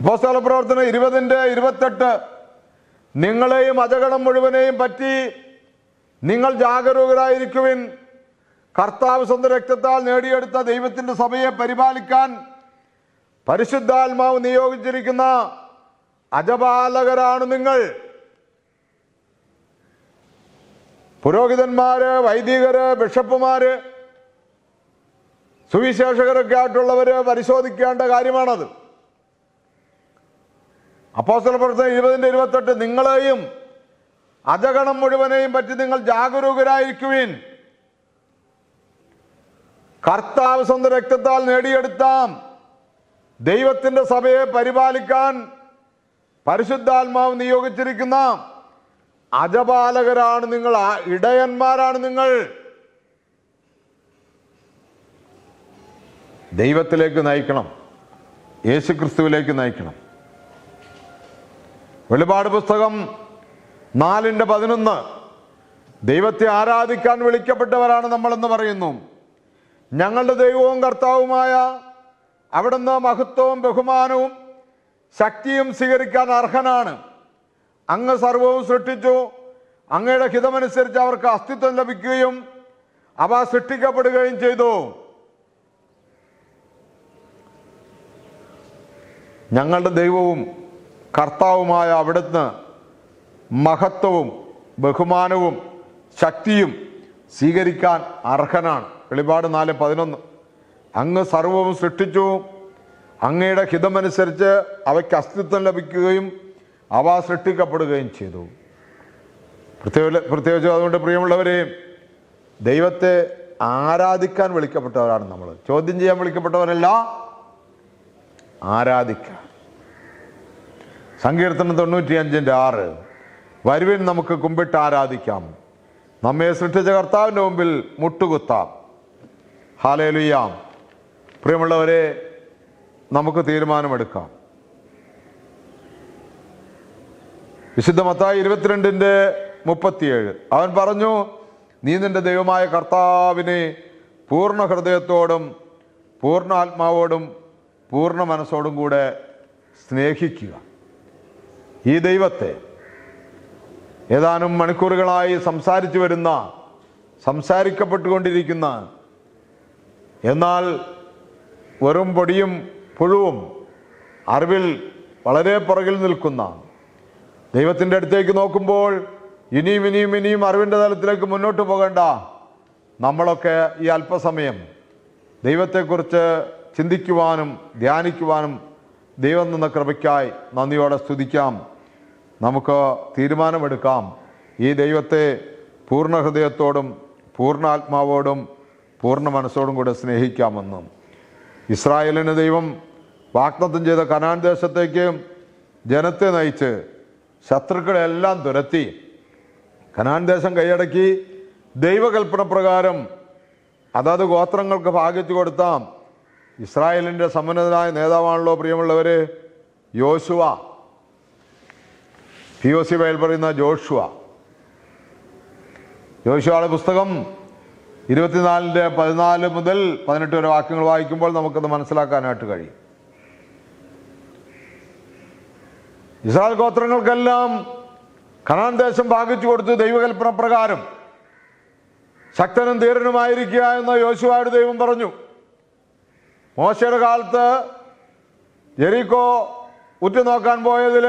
അപ്പോസ്തല പ്രവർത്തനം ഇരുപതിന്റെ ഇരുപത്തെട്ട്. നിങ്ങളെയും അജഗണം മുഴുവനെയും പറ്റി നിങ്ങൾ ജാഗരൂകരായിരിക്കുവിൻ. കർത്താവ് സ്വന്തം രക്തത്താൽ നേടിയെടുത്ത ദൈവത്തിന്റെ സഭയെ പരിപാലിക്കാൻ പരിശുദ്ധാത്മാവ് നിയോഗിച്ചിരിക്കുന്ന അജപാലകരാണ് നിങ്ങൾ. പുരോഹിതന്മാര് വൈദികര് ബിഷപ്പുമാര് സുവിശേഷകരൊക്കെ ആയിട്ടുള്ളവര് പരിശോധിക്കേണ്ട കാര്യമാണത്. അപ്പോസ്തല പ്രവർത്തനം ഇരുപതിന്റെ ഇരുപത്തെട്ട് നിങ്ങളെയും അജഗണം മുഴുവനെയും പറ്റി നിങ്ങൾ ജാഗരൂകരായിരിക്കുവിൻ. കർത്താവ് സ്വന്തം രക്തത്താൽ നേടിയെടുത്ത. ദൈവത്തിന്റെ സഭയെ പരിപാലിക്കാൻ പരിശുദ്ധാത്മാവ് നിയോഗിച്ചിരിക്കുന്ന അജപാലകരാണ് നിങ്ങൾ ഇടയന്മാരാണ് നിങ്ങൾ. ദൈവത്തിലേക്ക് നയിക്കണം. യേശുക്രിസ്തുവിലേക്ക് നയിക്കണം. വെളിപാട് പുസ്തകം നാലിന്റെ പതിനൊന്ന്. ദൈവത്തെ ആരാധിക്കാൻ വിളിക്കപ്പെട്ടവരാണ് നമ്മളെന്ന് പറയുന്നു. ഞങ്ങളുടെ ദൈവവും കർത്താവുമായ അവിടുന്ന് മഹത്വവും ബഹുമാനവും ശക്തിയും സ്വീകരിക്കാൻ അർഹനാണ്. അങ്ങ് സർവവും സൃഷ്ടിച്ചു. അങ്ങയുടെ ഹിതമനുസരിച്ച് അവർക്ക് അസ്തിത്വം ലഭിക്കുകയും അവ സൃഷ്ടിക്കപ്പെടുകയും ചെയ്തു. ഞങ്ങളുടെ ദൈവവും കർത്താവുമായ അവിടുന്ന് മഹത്വവും ബഹുമാനവും ശക്തിയും സ്വീകരിക്കാൻ അർഹനാണ്. വെളിപാട് നാല് പതിനൊന്ന്. അങ്ങ് സർവവും സൃഷ്ടിച്ചു. അങ്ങയുടെ ഹിതമനുസരിച്ച് അവയ്ക്ക് അസ്തിത്വം ലഭിക്കുകയും അവ സൃഷ്ടിക്കപ്പെടുകയും ചെയ്തു. പ്രത്യേക പ്രത്യേകിച്ച് അതുകൊണ്ട് പ്രിയമുള്ളവരെയും ദൈവത്തെ ആരാധിക്കാൻ വിളിക്കപ്പെട്ടവരാണ് നമ്മൾ. ചോദ്യം ചെയ്യാൻ വിളിക്കപ്പെട്ടവരല്ല ആരാധിക്കാൻ. സങ്കീർത്തനം തൊണ്ണൂറ്റി അഞ്ചിന്റെ ആറ്. വരുവിൻ നമുക്ക് കുമ്പിട്ട് ആരാധിക്കാം. നമ്മെ സൃഷ്ടിച്ച കർത്താവിന്റെ മുമ്പിൽ മുട്ടുകുത്താം. ഹാലേലുയ്യാം പ്രിയമുള്ളവരെ നമുക്ക് തീരുമാനമെടുക്കാം. വിശുദ്ധ മത്തായി ഇരുപത്തിരണ്ടിന്റെ മുപ്പത്തിയേഴ്. അവൻ പറഞ്ഞു നീ നിന്റെ ദൈവമായ കർത്താവിനെ പൂർണ ഹൃദയത്തോടും പൂർണ ആത്മാവോടും പൂർണ മനസ്സോടും കൂടെ സ്നേഹിക്കുക. ഈ ദൈവത്തെ ഏതാനും മണിക്കൂറുകളായി സംസാരിച്ചു വരുന്ന സംസാരിക്കപ്പെട്ടുകൊണ്ടിരിക്കുന്ന എന്നാൽ വെറും പൊടിയും പുഴുവും അറിവിൽ വളരെ പുറകിൽ നിൽക്കുന്ന ദൈവത്തിന്റെ അടുത്തേക്ക് നോക്കുമ്പോൾ ഇനിയും ഇനിയും ഇനിയും അറിവിന്റെ തലത്തിലേക്ക് മുന്നോട്ട് പോകേണ്ട നമ്മളൊക്കെ ഈ അല്പസമയം ദൈവത്തെക്കുറിച്ച് ചിന്തിക്കുവാനും ധ്യാനിക്കുവാനും ദൈവം നിന്ന കൃപയ്ക്കായി നന്ദിയോടെ സ്തുതിക്കാം. നമുക്ക് തീരുമാനമെടുക്കാം. ഈ ദൈവത്തെ പൂർണ ഹൃദയത്തോടും പൂർണ ആത്മാവോടും പൂർണ മനസ്സോടും കൂടെ സ്നേഹിക്കാമെന്നും. ഇസ്രായേലിന് ദൈവം വാഗ്ദത്തം ചെയ്ത കനാൻ ദേശത്തേക്ക് ജനത്തെ നയിച്ച് ശത്രുക്കളെല്ലാം തുരത്തി. കനാൻ ദേശം കൈയടക്കി ദൈവകൽപ്പന പ്രകാരം അതത് ഗോത്രങ്ങൾക്ക് ഭാഗിച്ചു കൊടുത്താം. ഇസ്രായേലിന്റെ സമുന്നതനായ നേതാവാണല്ലോ പ്രിയമുള്ളവർ യോശുവ. പി ഒ സി വയൽ പറയുന്ന ജോഷുവ. ജോഷുവയുടെ പുസ്തകം ഇരുപത്തിനാലിന്റെ പതിനാല് മുതൽ പതിനെട്ട് വരെ വാക്യങ്ങൾ വായിക്കുമ്പോൾ നമുക്കത് മനസ്സിലാക്കാനായിട്ട് കഴിയും. ഇസ്രായേൽ ഗോത്രങ്ങൾക്കെല്ലാം കനാൻ ദേശം ഭാഗിച്ചു കൊടുത്തു ദൈവകൽപ്പന പ്രകാരം. ശക്തനും ധീരനുമായിരിക്കുക എന്ന് യോശുവായുടെ ദൈവം പറഞ്ഞു. മോശയുടെ കാലത്ത് ജെറിക്കോ ഉറ്റുനോക്കാൻ പോയതിൽ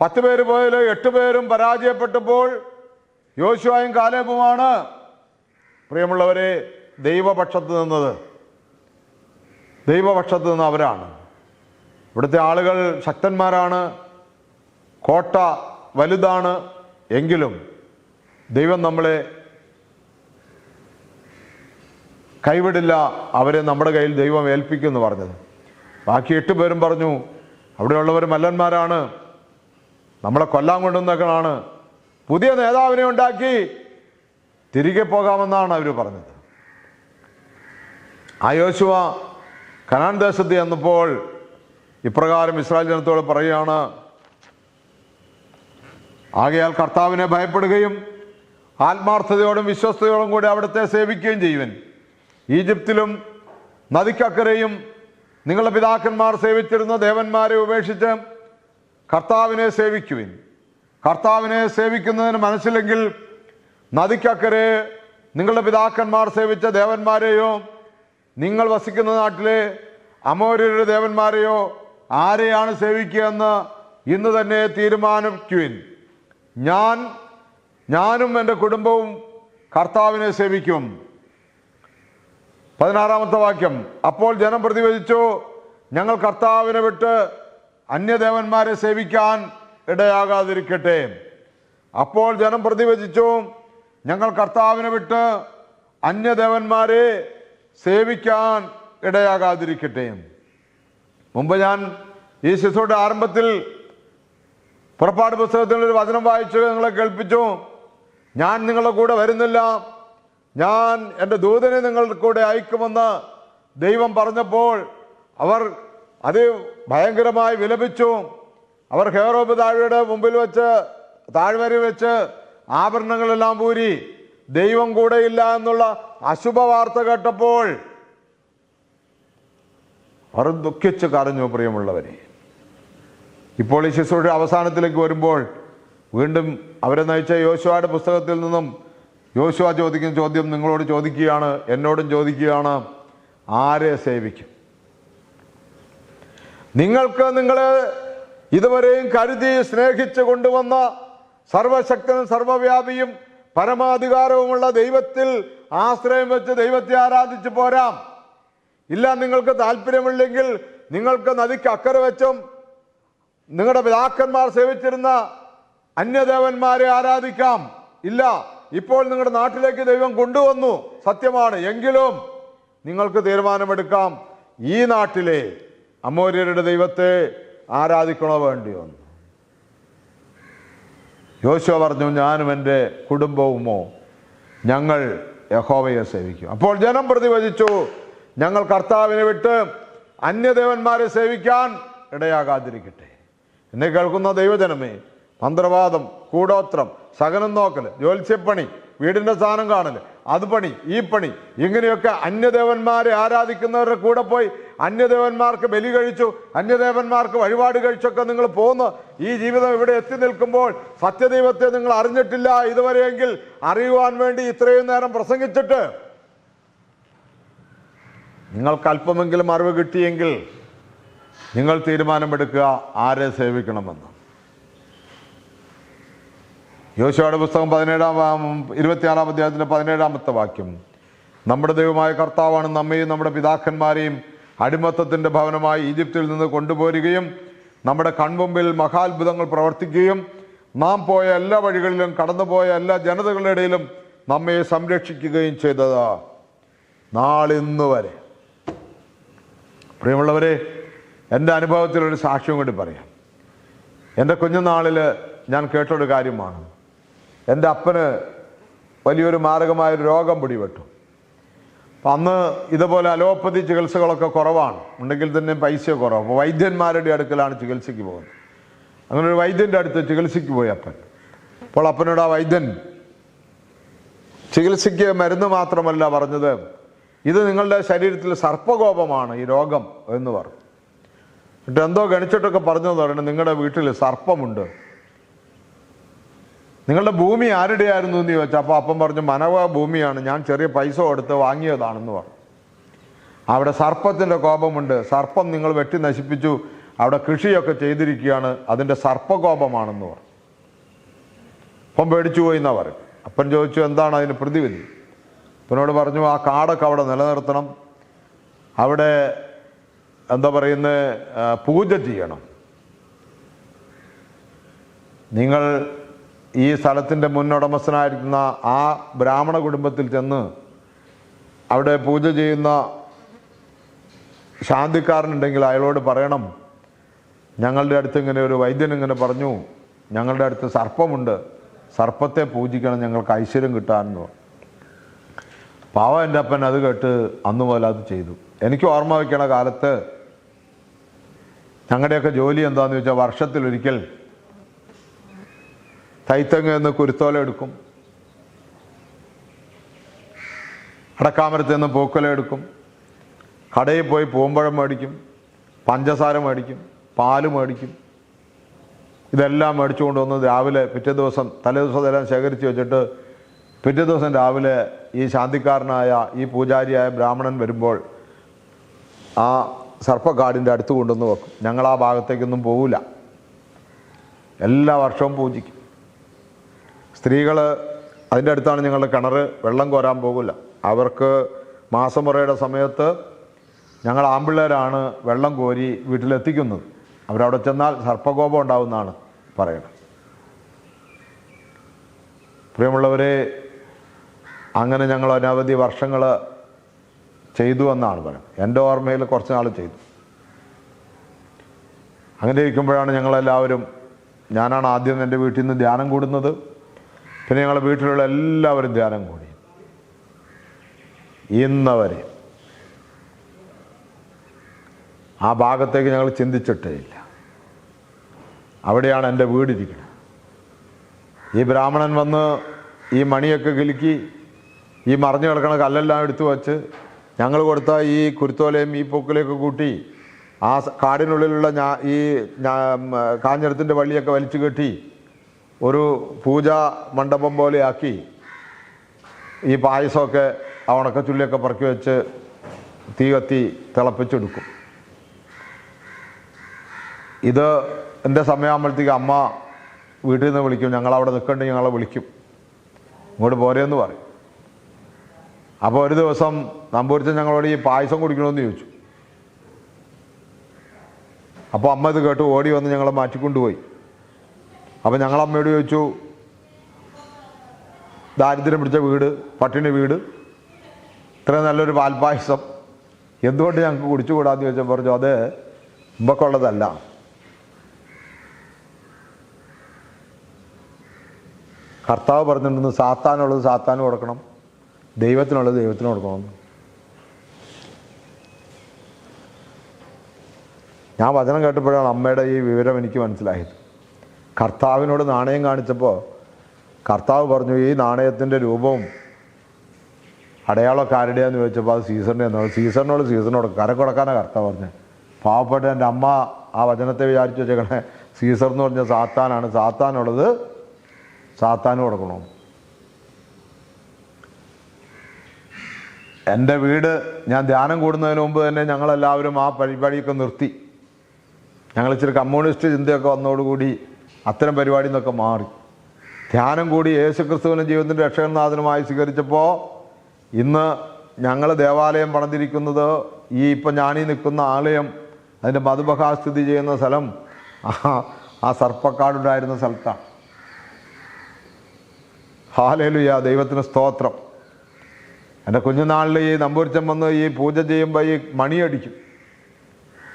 പത്ത് പേര് പോയാൽ എട്ട് പേരും പരാജയപ്പെട്ടപ്പോൾ യോശുവായും കാലേബുമാണ്. പ്രിയമുള്ളവരെ ദൈവപക്ഷത്ത് നിന്നത്. ദൈവപക്ഷത്ത് നിന്ന് അവരാണ്. ഇവിടുത്തെ ആളുകൾ ശക്തന്മാരാണ്. കോട്ട വലുതാണ് എങ്കിലും ദൈവം നമ്മളെ കൈവിടില്ല അവരെ നമ്മുടെ കയ്യിൽ ദൈവം ഏൽപ്പിക്കുമെന്ന് പറഞ്ഞത്. ബാക്കി എട്ട് പേരും പറഞ്ഞു അവിടെയുള്ളവർ മല്ലന്മാരാണ്. നമ്മളെ കൊല്ലാൻ കൊണ്ടുവന്നേക്കണാണ് പുതിയ നേതാവിനെ ഉണ്ടാക്കി തിരികെ പോകാമെന്നാണ് അവർ പറഞ്ഞത്. ആ യോശുവ കനാൻ ദേശത്ത് ചെന്നപ്പോൾ ഇപ്രകാരം ഇസ്രായേൽ ജനത്തോട് പറയുകയാണ് ആകയാൽ കർത്താവിനെ ഭയപ്പെടുകയും ആത്മാർത്ഥതയോടും വിശ്വസ്തയോടും കൂടി അവിടുത്തെ സേവിക്കുകയും ചെയ്യുവൻ. ഈജിപ്തിലും നദിക്കക്കരയും നിങ്ങളുടെ പിതാക്കന്മാർ സേവിച്ചിരുന്ന ദേവന്മാരെ ഉപേക്ഷിച്ച് കർത്താവിനെ സേവിക്കുവിൻ. കർത്താവിനെ സേവിക്കുന്നതിന് മനസ്സിലെങ്കിൽ നദിക്കക്കരെ നിങ്ങളുടെ പിതാക്കന്മാർ സേവിച്ച ദേവന്മാരെയോ നിങ്ങൾ വസിക്കുന്ന നാട്ടിലെ അമോര്യരുടെ ദേവന്മാരെയോ ആരെയാണ് സേവിക്കുക എന്ന് ഇന്ന് തന്നെ തീരുമാനിക്കുവിൻ. ഞാൻ ഞാനും എന്റെ കുടുംബവും കർത്താവിനെ സേവിക്കും. പതിനാറാമത്തെ വാക്യം. അപ്പോൾ ജനം പ്രതിവചിച്ചു ഞങ്ങൾ കർത്താവിനെ വിട്ട് അന്യദേവന്മാരെ സേവിക്കാൻ ഇടയാകാതിരിക്കട്ടെ. അപ്പോൾ ജനം പ്രതിവചിച്ചു ഞങ്ങൾ കർത്താവിനെ വിട്ട് അന്യദേവന്മാരെ സേവിക്കാൻ ഇടയാകാതിരിക്കട്ടെ. മുമ്പ് ഞാൻ ഈ ശിശുവിടെ ആരംഭത്തിൽ പുറപ്പാട് പുസ്തകത്തിൽ ഒരു വചനം വായിച്ചു നിങ്ങളെ കേൾപ്പിച്ചു. ഞാൻ നിങ്ങളുടെ കൂടെ വരുന്നില്ല. ഞാൻ എന്റെ ദൂതനെ നിങ്ങളുടെ കൂടെ അയക്കുമെന്ന് ദൈവം പറഞ്ഞപ്പോൾ അവർ അത് ഭയങ്കരമായി വിലപിച്ചു. അവർ ഹേറോബ് താഴ്വയുടെ മുമ്പിൽ വെച്ച് താഴ്വര വെച്ച് ആഭരണങ്ങളെല്ലാം പൂരി ദൈവം കൂടെ ഇല്ല എന്നുള്ള അശുഭ വാർത്ത കേട്ടപ്പോൾ അവർ ദുഃഖിച്ച് കരഞ്ഞു പ്രിയമുള്ളവരെ. ഇപ്പോൾ ഈ ശിശുയുടെ അവസാനത്തിലേക്ക് വരുമ്പോൾ വീണ്ടും അവരെ നയിച്ച യോശുവയുടെ പുസ്തകത്തിൽ നിന്നും യോശുവ ചോദിക്കുന്ന ചോദ്യം നിങ്ങളോട് ചോദിക്കുകയാണ് എന്നോടും ചോദിക്കുകയാണ് ആരെ സേവിക്കും? നിങ്ങൾക്ക് നിങ്ങളെ ഇതുവരെയും കരുതി സ്നേഹിച്ചു കൊണ്ടുവന്ന സർവശക്തനും സർവവ്യാപിയും പരമാധികാരവുമുള്ള ദൈവത്തിൽ ആശ്രയം വെച്ച് ദൈവത്തെ ആരാധിച്ചു പോരാം. ഇല്ല നിങ്ങൾക്ക് താല്പര്യമില്ലെങ്കിൽ നിങ്ങൾക്ക് നദിക്ക് അക്കരെ വെച്ചും നിങ്ങളുടെ പിതാക്കന്മാർ സേവിച്ചിരുന്ന അന്യദേവന്മാരെ ആരാധിക്കാം. ഇല്ല ഇപ്പോൾ നിങ്ങളുടെ നാട്ടിലേക്ക് ദൈവം കൊണ്ടുവന്നു. സത്യമാണ്. എങ്കിലും നിങ്ങൾക്ക് തീരുമാനമെടുക്കാം. ഈ നാട്ടിലെ അമോര്യരുടെ ദൈവത്തെ ആരാധിക്കണോ വേണ്ടിയോ യോശുവ പറഞ്ഞു ഞാനും എന്റെ കുടുംബവുമോ? ഞങ്ങൾ യഹോവയെ സേവിക്കും. അപ്പോൾ ജനം പ്രതിവചിച്ചു ഞങ്ങൾ കർത്താവിനെ വിട്ട് അന്യദേവന്മാരെ സേവിക്കാൻ ഇടയാകാതിരിക്കട്ടെ. എന്നെ കേൾക്കുന്ന ദൈവജനമേ മന്ത്രവാദം കൂടോത്രം സകനം നോക്കൽ ജ്യോത്സ്യപ്പണി വീടിന്റെ സ്ഥാനം കാണൽ അത് പണി ഈ പണി. ഇങ്ങനെയൊക്കെ അന്യദേവന്മാരെ ആരാധിക്കുന്നവരുടെ കൂടെ പോയി അന്യദേവന്മാർക്ക് ബലി കഴിച്ചു അന്യദേവന്മാർക്ക് വഴിപാട് കഴിച്ചൊക്കെ നിങ്ങൾ പോന്ന് ഈ ജീവിതം ഇവിടെ എത്തി നിൽക്കുമ്പോൾ സത്യദൈവത്തെ നിങ്ങൾ അറിഞ്ഞിട്ടില്ല ഇതുവരെയെങ്കിൽ അറിയുവാൻ വേണ്ടി ഇത്രയും നേരം പ്രസംഗിച്ചിട്ട് നിങ്ങൾക്ക് അല്പമെങ്കിലും അറിവ് കിട്ടിയെങ്കിൽ നിങ്ങൾ തീരുമാനമെടുക്കുക ആരെ സേവിക്കണമെന്ന്. യോശുവയുടെ പുസ്തകം പതിനേഴാം ഇരുപത്തിയാറാം അധ്യായത്തിന്റെ പതിനേഴാമത്തെ വാക്യം. നമ്മുടെ ദൈവമായ കർത്താവാണ് നമ്മയും നമ്മുടെ പിതാക്കന്മാരെയും അടിമത്തത്തിന്റെ ഭവനമായി ഈജിപ്തിൽ നിന്ന് കൊണ്ടുപോരുകയും നമ്മുടെ കൺമുമ്പിൽ മഹാത്ഭുതങ്ങൾ പ്രവർത്തിക്കുകയും നാം പോയ എല്ലാ വഴികളിലും കടന്നുപോയ എല്ലാ ജനതകളുടെ ഇടയിലും നമ്മെ സംരക്ഷിക്കുകയും ചെയ്തത്. നാളിന്ന് വരെ. പ്രിയമുള്ളവരെ എന്റെ അനുഭവത്തിലൊരു സാക്ഷ്യം കൂടി പറയാം. എന്റെ കുഞ്ഞുനാളിൽ ഞാൻ കേട്ടൊരു കാര്യമാണ്. എന്റെ അപ്പന് വലിയൊരു മാരകമായൊരു രോഗം പിടിപെട്ടു. അപ്പം അന്ന് ഇതുപോലെ അലോപ്പതി ചികിത്സകളൊക്കെ കുറവാണ്. ഉണ്ടെങ്കിൽ തന്നെ പൈസ കുറവ് അപ്പോൾ വൈദ്യന്മാരുടെ അടുക്കലാണ് ചികിത്സയ്ക്ക് പോകുന്നത്. അങ്ങനെ ഒരു വൈദ്യന്റെ അടുത്ത് ചികിത്സയ്ക്ക് പോയി അപ്പൻ. അപ്പോൾ അപ്പനോട് ആ വൈദ്യൻ ചികിത്സയ്ക്ക് മരുന്ന് മാത്രമല്ല പറഞ്ഞത് ഇത് നിങ്ങളുടെ ശരീരത്തിൽ സർപ്പകോപമാണ് ഈ രോഗം എന്ന് പറഞ്ഞു. എന്നിട്ട് എന്തോ ഗണിച്ചിട്ടൊക്കെ പറഞ്ഞു പറഞ്ഞു നിങ്ങളുടെ വീട്ടിൽ സർപ്പമുണ്ട് നിങ്ങളുടെ ഭൂമി ആരുടെയായിരുന്നു എന്ന് ചോദിച്ചാൽ അപ്പോൾ അപ്പം പറഞ്ഞു മനവ ഭൂമിയാണ്. ഞാൻ ചെറിയ പൈസ കൊടുത്ത് വാങ്ങിയതാണെന്ന് പറഞ്ഞു. അവിടെ സർപ്പത്തിന്റെ കോപമുണ്ട്. സർപ്പം നിങ്ങൾ വെട്ടി നശിപ്പിച്ചു. അവിടെ കൃഷിയൊക്കെ ചെയ്തിരിക്കുകയാണ്. അതിന്റെ സർപ്പകോപമാണെന്ന് പറഞ്ഞു. അപ്പം പേടിച്ചു പോയി എന്നാ പറയും അപ്പൻ ചോദിച്ചു എന്താണ് അതിന് പ്രതിവിധി? അപ്പനോട് പറഞ്ഞു ആ കാടൊക്കെ അവിടെ നിലനിർത്തണം. അവിടെ എന്താ പറയുന്നത് പൂജ ചെയ്യണം. നിങ്ങൾ ഈ സ്ഥലത്തിന്റെ മുന്നുടമസ്ഥനായിരിക്കുന്ന ആ ബ്രാഹ്മണ കുടുംബത്തിൽ ചെന്ന് അവിടെ പൂജ ചെയ്യുന്ന ശാന്തിക്കാരനുണ്ടെങ്കിൽ അയാളോട് പറയണം ഞങ്ങളുടെ അടുത്ത് ഇങ്ങനെ ഒരു വൈദ്യൻ ഇങ്ങനെ പറഞ്ഞു ഞങ്ങളുടെ അടുത്ത് സർപ്പമുണ്ട് സർപ്പത്തെ പൂജിക്കണം ഞങ്ങൾക്ക് ഐശ്വര്യം കിട്ടാമെന്ന് പാവ എന്റെ അപ്പൻ അത് കേട്ട് അന്ന് മുതൽ അത് ചെയ്തു. എനിക്ക് ഓർമ്മ വയ്ക്കണ കാലത്ത് ഞങ്ങളുടെയൊക്കെ ജോലി എന്താണെന്ന് ചോദിച്ചാൽ വർഷത്തിലൊരിക്കൽ തൈത്തങ്ങ എന്ന് കുരുത്തോല എടുക്കും. അടക്കാമരത്ത് നിന്ന് പൂക്കൊല എടുക്കും. കടയിൽ പോയി പൂമ്പഴം മേടിക്കും. പഞ്ചസാര മേടിക്കും. പാൽ മേടിക്കും. ഇതെല്ലാം മേടിച്ചു കൊണ്ടുവന്ന് രാവിലെ പിറ്റേ ദിവസം തലേ ദിവസം ഇതെല്ലാം ശേഖരിച്ച് വെച്ചിട്ട് പിറ്റേ ദിവസം രാവിലെ ഈ ശാന്തിക്കാരനായ ഈ പൂജാരിയായ ബ്രാഹ്മണൻ വരുമ്പോൾ ആ സർപ്പക്കാടിന്റെ അടുത്ത് കൊണ്ടുവന്ന് വെക്കും. ഞങ്ങൾ ആ ഭാഗത്തേക്കൊന്നും പോവില്ല. എല്ലാ വർഷവും പൂജിക്കും. സ്ത്രീകൾ അതിന്റെ അടുത്താണ് ഞങ്ങളുടെ കിണർ വെള്ളം കോരാൻ പോകില്ല അവർക്ക് മാസമുറയുടെ സമയത്ത് ഞങ്ങൾ ആമ്പിള്ളേരാണ് വെള്ളം കോരി വീട്ടിലെത്തിക്കുന്നത്. അവരവിടെ ചെന്നാൽ സർപ്പകോപം ഉണ്ടാവുമെന്നാണ് പറയുന്നത്. പ്രിയമുള്ളവരെ അങ്ങനെ ഞങ്ങൾ അനവധി വർഷങ്ങൾ ചെയ്തു എന്നാണ് പറയുന്നത്. എന്റെ ഓർമ്മയിൽ കുറച്ച് നാൾ ചെയ്തു. അങ്ങനെ ഇരിക്കുമ്പോഴാണ് ഞങ്ങളെല്ലാവരും ഞാനാണ് ആദ്യം എന്റെ വീട്ടിൽ നിന്ന് ധ്യാനം കൂടുന്നത്. പിന്നെ ഞങ്ങളുടെ വീട്ടിലുള്ള എല്ലാവരും ധ്യാനം കൂടി. ഇന്നവരെ ആ ഭാഗത്തേക്ക് ഞങ്ങൾ ചിന്തിച്ചിട്ടേ ഇല്ല. അവിടെയാണ് എന്റെ വീടിരിക്കുന്നത് ഈ ബ്രാഹ്മണൻ വന്ന് ഈ മണിയൊക്കെ കിലുക്കി ഈ മറിഞ്ഞു കിടക്കണ കല്ലെല്ലാം എടുത്തു വച്ച് ഞങ്ങൾ കൊടുത്ത ഈ കുരുത്തോലയും ഈ പൊക്കിലേക്ക് കൂട്ടി ആ കാടിനുള്ളിലുള്ള ഞാ ഈ കാഞ്ഞിരത്തിന്റെ വള്ളിയൊക്കെ വലിച്ചു കെട്ടി ഒരു പൂജാ മണ്ഡപം പോലെയാക്കി ഈ പായസമൊക്കെ ആ ഉണക്കച്ചുള്ളിയൊക്കെ പറക്കി വെച്ച് തീ കത്തി തിളപ്പിച്ചെടുക്കും. ഇത് എന്റെ സമയമാകുമ്പോഴത്തേക്ക് അമ്മ വീട്ടിൽ നിന്ന് വിളിക്കും. ഞങ്ങളവിടെ നിൽക്കേണ്ടി ഞങ്ങളെ വിളിക്കും. ഇങ്ങോട്ട് പോരെന്ന് പറയും. അപ്പോൾ ഒരു ദിവസം നമ്പൂരിച്ചൻ ഞങ്ങളോട് ഈ പായസം കുടിക്കണമെന്ന് ചോദിച്ചു. അപ്പോൾ അമ്മ ഇത് കേട്ട് ഓടി വന്ന് ഞങ്ങളെ മാറ്റിക്കൊണ്ടുപോയി. അപ്പോൾ ഞങ്ങൾ അമ്മയോട് ചോദിച്ചു ദാരിദ്ര്യം പിടിച്ച വീട് പട്ടിണി വീട് ഇത്ര നല്ലൊരു പാൽപ്പായസം എന്തുകൊണ്ട് ഞങ്ങൾക്ക് കുടിച്ചുകൂടാന്ന് ചോദിച്ചാൽ പറഞ്ഞു അത് മുമ്പക്കുള്ളതല്ല കർത്താവ് പറഞ്ഞിട്ടുണ്ട് സാത്താനുള്ളത് സാത്താനും കൊടുക്കണം ദൈവത്തിനുള്ളത് ദൈവത്തിന് കൊടുക്കണം. ഞാൻ വചനം കേട്ടപ്പോഴാണ് അമ്മയുടെ ഈ വിവരം എനിക്ക് മനസ്സിലായത്. കർത്താവിനോട് നാണയം കാണിച്ചപ്പോൾ കർത്താവ് പറഞ്ഞു ഈ നാണയത്തിന്റെ രൂപവും അടയാളമൊക്കെ ആരുടെയാന്ന് ചോദിച്ചപ്പോൾ അത് സീസറിന്റെ എന്നാണ് സീസറിനോട് സീസറിനോട് കര കൊടുക്കാനാണ് കർത്താവ് പറഞ്ഞത് പാവപ്പെട്ട എന്റെ അമ്മ ആ വചനത്തെ വിചാരിച്ചു വെച്ചേക്കണേ. സീസർ എന്ന് പറഞ്ഞ സാത്താനാണ്. സാത്താനുള്ളത് സാത്താനും കൊടുക്കണം? എന്റെ വീട് ഞാൻ ധ്യാനം കൂടുന്നതിന് മുമ്പ് തന്നെ ഞങ്ങളെല്ലാവരും ആ പരിപാടിയൊക്കെ നിർത്തി. ഞങ്ങൾ ഇച്ചിരി കമ്മ്യൂണിസ്റ്റ് ചിന്തയൊക്കെ വന്നതോടുകൂടി അത്തരം പരിപാടി നിന്നൊക്കെ മാറി. ധ്യാനം കൂടി യേശുക്രിസ്തുവിനും ജീവിതത്തിന്റെ രക്ഷകനാഥനുമായി സ്വീകരിച്ചപ്പോൾ ഇന്ന് ഞങ്ങൾ ദേവാലയം പണിതിരിക്കുന്നത് ഈ ഇപ്പം ഞാനീ നിൽക്കുന്ന ആലയം അതിന്റെ മധുബഹ സ്ഥിതി ചെയ്യുന്ന സ്ഥലം ആ സർപ്പക്കാടുണ്ടായിരുന്ന സ്ഥലത്താണ്. ഹാലേലുയ ദൈവത്തിന് സ്തോത്രം. എന്റെ കുഞ്ഞുനാളിൽ ഈ നമ്പൂരിച്ചൻ വന്ന് ഈ പൂജ ചെയ്യുമ്പോൾ ഈ മണിയടിക്കും.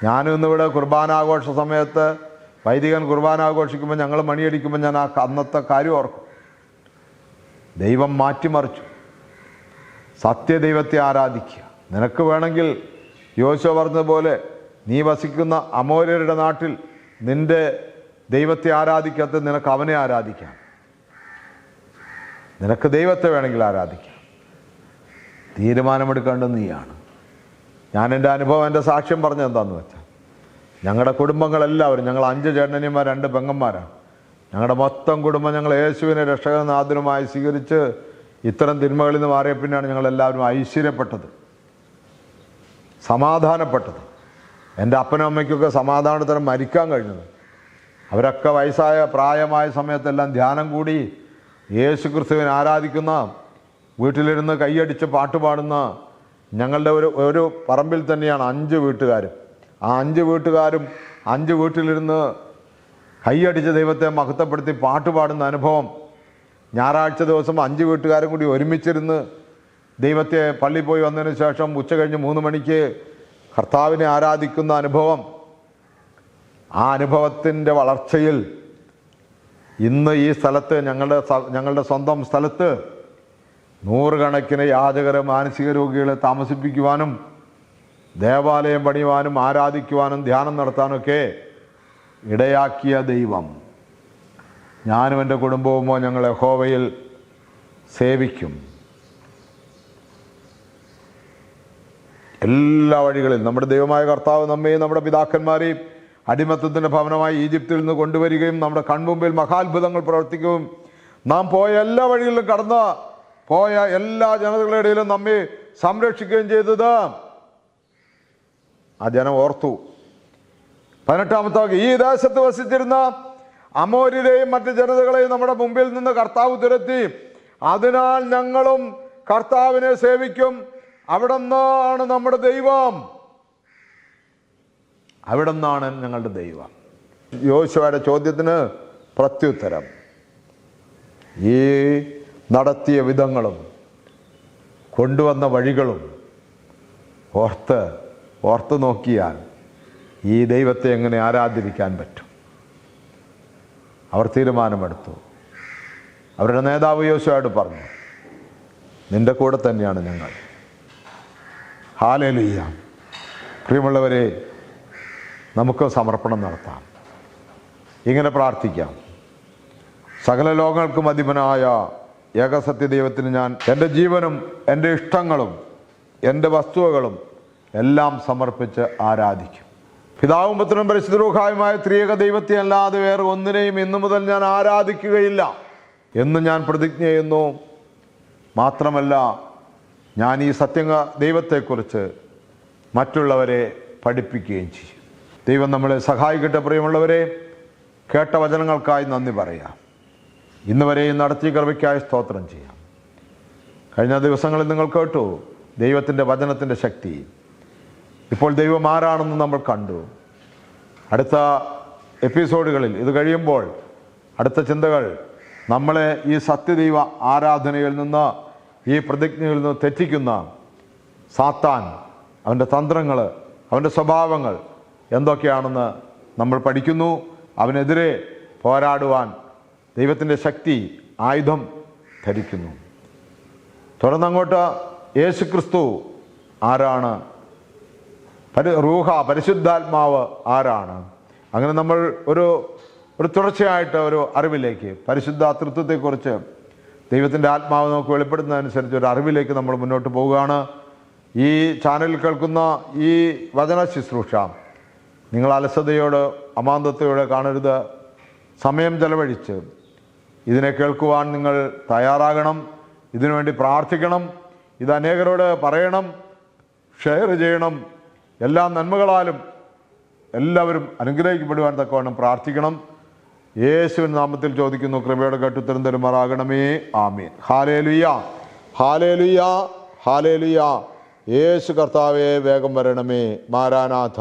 ഞാനും ഇന്നിവിടെ കുർബാനാഘോഷ സമയത്ത് വൈദികൻ കുർബാന ആഘോഷിക്കുമ്പോൾ ഞങ്ങൾ മണിയടിക്കുമ്പോൾ ഞാൻ ആ അന്നത്തെ കാര്യം ഓർക്കും. ദൈവം മാറ്റിമറിച്ചു. സത്യദൈവത്തെ ആരാധിക്കുക. നിനക്ക് വേണമെങ്കിൽ യോശോ പറഞ്ഞതുപോലെ നീ വസിക്കുന്ന അമോര്യരുടെ നാട്ടിൽ നിന്റെ ദൈവത്തെ ആരാധിക്കാത്ത നിനക്ക് അവനെ ആരാധിക്കാം. നിനക്ക് ദൈവത്തെ വേണമെങ്കിൽ ആരാധിക്കാം. തീരുമാനമെടുക്കേണ്ടത് നീയാണ്. ഞാൻ എന്റെ അനുഭവം എന്റെ സാക്ഷ്യം പറഞ്ഞത് എന്താണെന്ന് വെച്ചാൽ ഞങ്ങളുടെ കുടുംബങ്ങളെല്ലാവരും ഞങ്ങൾ അഞ്ച് ചേട്ടനിയന്മാർ രണ്ട് പെങ്ങന്മാരാണ് ഞങ്ങളുടെ മൊത്തം കുടുംബം ഞങ്ങൾ യേശുവിനെ രക്ഷകനാഥനുമായി സ്വീകരിച്ച് ഇത്തരം തിന്മകളിൽ നിന്ന് മാറിയ പിന്നെയാണ് ഞങ്ങളെല്ലാവരും ഐശ്വര്യപ്പെട്ടത്. സമാധാനപ്പെട്ടത്. എന്റെ അപ്പനും അമ്മയ്ക്കൊക്കെ സമാധാനത്തരം മരിക്കാൻ കഴിഞ്ഞത്. അവരൊക്കെ വയസ്സായ പ്രായമായ സമയത്തെല്ലാം ധ്യാനം കൂടി യേശു ക്രിസ്തുവിനെ ആരാധിക്കുന്ന വീട്ടിലിരുന്ന് കൈയടിച്ച് പാട്ടുപാടുന്ന ഞങ്ങളുടെ ഒരു ഒരു പറമ്പിൽ തന്നെയാണ് അഞ്ച് വീട്ടുകാർ ആ അഞ്ച് വീട്ടുകാരും അഞ്ച് വീട്ടിലിരുന്ന് കൈയടിച്ച ദൈവത്തെ മഹത്വപ്പെടുത്തി പാട്ടുപാടുന്ന അനുഭവം. ഞായറാഴ്ച ദിവസം അഞ്ച് വീട്ടുകാരും കൂടി ഒരുമിച്ചിരുന്ന് ദൈവത്തെ പള്ളി പോയി വന്നതിന് ശേഷം ഉച്ച കഴിഞ്ഞ് മൂന്ന് മണിക്ക് കർത്താവിനെ ആരാധിക്കുന്ന അനുഭവം. ആ അനുഭവത്തിന്റെ വളർച്ചയിൽ ഇന്ന് ഈ സ്ഥലത്ത് ഞങ്ങളുടെ ഞങ്ങളുടെ സ്വന്തം സ്ഥലത്ത് നൂറുകണക്കിന് യാചകരെ മാനസിക രോഗികളെ താമസിപ്പിക്കുവാനും ദേവാലയം പണിയുവാനും ആരാധിക്കുവാനും ധ്യാനം നടത്താനൊക്കെ ഇടയാക്കിയ ദൈവം. ഞാനും എന്റെ കുടുംബവുമോ ഞങ്ങൾ യഹോവയിൽ സേവിക്കും. എല്ലാ വഴികളിലും നമ്മുടെ ദൈവമായ കർത്താവ് നമ്മയും നമ്മുടെ പിതാക്കന്മാരെയും അടിമത്തത്തിന്റെ ഭവനമായി ഈജിപ്തിൽ നിന്ന് കൊണ്ടുവരികയും നമ്മുടെ കൺമുമ്പിൽ മഹാത്ഭുതങ്ങൾ പ്രവർത്തിക്കുകയും നാം പോയ എല്ലാ വഴികളിലും കടന്ന പോയ എല്ലാ ജനതകളുടെ ഇടയിലും നമ്മെ സംരക്ഷിക്കുകയും ചെയ്തത് ആ ജനം ഓർത്തു. പതിനെട്ടാമത്തെ ഈ ദേശത്ത് വസിച്ചിരുന്ന അമോര്യരെയും മറ്റ് ജനതകളെയും നമ്മുടെ മുമ്പിൽ നിന്ന് കർത്താവ് തുരത്തി. അതിനാൽ ഞങ്ങളും കർത്താവിനെ സേവിക്കും. അവിടെ നിന്നാണ് നമ്മുടെ ദൈവം. അവിടെ നിന്നാണ് ഞങ്ങളുടെ ദൈവം. യോശുവയുടെ ചോദ്യത്തിന് പ്രത്യുത്തരം. ഈ നടത്തിയ വിധങ്ങളും കൊണ്ടുവന്ന വഴികളും ഓർത്ത് ഓർത്ത് നോക്കിയാൽ ഈ ദൈവത്തെ എങ്ങനെ ആരാധിക്കാൻ പറ്റും? അവർ തീരുമാനമെടുത്തു. അവരുടെ നേതാവ് യോശുവായിട്ട് പറഞ്ഞു നിന്റെ കൂടെ തന്നെയാണ് ഞങ്ങൾ. ഹാലേലുയ്യ പ്രിയമുള്ളവരെ നമുക്ക് സമർപ്പണം നടത്താം. ഇങ്ങനെ പ്രാർത്ഥിക്കാം. സകല ലോകങ്ങൾക്കും അധിപനായ ഏകസത്യ ദൈവത്തിന് ഞാൻ എന്റെ ജീവനും എന്റെ ഇഷ്ടങ്ങളും എന്റെ വസ്തുവകളും എല്ലാം സമർപ്പിച്ച് ആരാധിക്കും. പിതാവും പുത്രനും പരിശുദ്ധരൂഹായുമായ ത്രിയേക ദൈവത്തെ അല്ലാതെ വേറെ ഒന്നിനെയും ഇന്നു മുതൽ ഞാൻ ആരാധിക്കുകയില്ല എന്ന് ഞാൻ പ്രതിജ്ഞ ചെയ്യുന്നു. മാത്രമല്ല ഞാൻ ഈ സത്യങ്ങ ദൈവത്തെക്കുറിച്ച് മറ്റുള്ളവരെ പഠിപ്പിക്കുകയും ചെയ്യും. ദൈവം നമ്മളെ സഹായിക്കട്ടെ പ്രിയമുള്ളവരെ. കേട്ട വചനങ്ങൾക്കായി നന്ദി പറയാം. ഇന്ന് വരെയും നടത്തിയ കൃപയ്ക്കായി സ്തോത്രം ചെയ്യാം. കഴിഞ്ഞ ദിവസങ്ങളിൽ നിങ്ങൾ കേട്ടു ദൈവത്തിന്റെ വചനത്തിന്റെ ശക്തി. ഇപ്പോൾ ദൈവം ആരാണെന്ന് നമ്മൾ കണ്ടു. അടുത്ത എപ്പിസോഡുകളിൽ ഇത് കഴിയുമ്പോൾ അടുത്ത ചിന്തകൾ. നമ്മളെ ഈ സത്യദൈവ ആരാധനയിൽ നിന്ന് ഈ പ്രതിജ്ഞയിൽ നിന്ന് തെറ്റിക്കുന്ന സാത്താൻ അവന്റെ തന്ത്രങ്ങൾ അവന്റെ സ്വഭാവങ്ങൾ എന്തൊക്കെയാണെന്ന് നമ്മൾ പഠിക്കുന്നു. അവനെതിരെ പോരാടുവാൻ ദൈവത്തിന്റെ ശക്തി ആയുധം ധരിക്കുന്നു. തുടർന്നങ്ങോട്ട് യേശുക്രിസ്തു ആരാണ്? പരി റൂഹ പരിശുദ്ധാത്മാവ് ആരാണ്? അങ്ങനെ നമ്മൾ ഒരു ഒരു തുടർച്ചയായിട്ട് ഒരു അറിവിലേക്ക് പരിശുദ്ധ തൃത്വത്തെക്കുറിച്ച് ദൈവത്തിന്റെ ആത്മാവ് നമുക്ക് വെളിപ്പെടുന്നതനുസരിച്ച് ഒരു അറിവിലേക്ക് നമ്മൾ മുന്നോട്ട് പോവുകയാണ്. ഈ ചാനലിൽ കേൾക്കുന്ന ഈ വചന ശുശ്രൂഷ നിങ്ങൾ അലസതയോട് അമാന്തത്തോടെ കാണരുത്. സമയം ചെലവഴിച്ച് ഇതിനെ കേൾക്കുവാൻ നിങ്ങൾ തയ്യാറാകണം. ഇതിനുവേണ്ടി പ്രാർത്ഥിക്കണം. ഇത് അനേകരോട് പറയണം. ഷെയർ ചെയ്യണം. എല്ലാ നന്മകളാലും എല്ലാവരും അനുഗ്രഹിക്കപ്പെടുവാൻ തക്കവണ്ണം പ്രാർത്ഥിക്കണം. യേശുവിൻ നാമത്തിൽ ചോദിക്കുന്നു കൃപയുടെ കേട്ടുത്തരം തരുമാറാകണമേ ആമീൻ. ഹാലേലുയ ഹാലേലുയ ഹാലേലുയ യേശു കർത്താവേ വേഗം വരണമേ. മാരാനാഥ.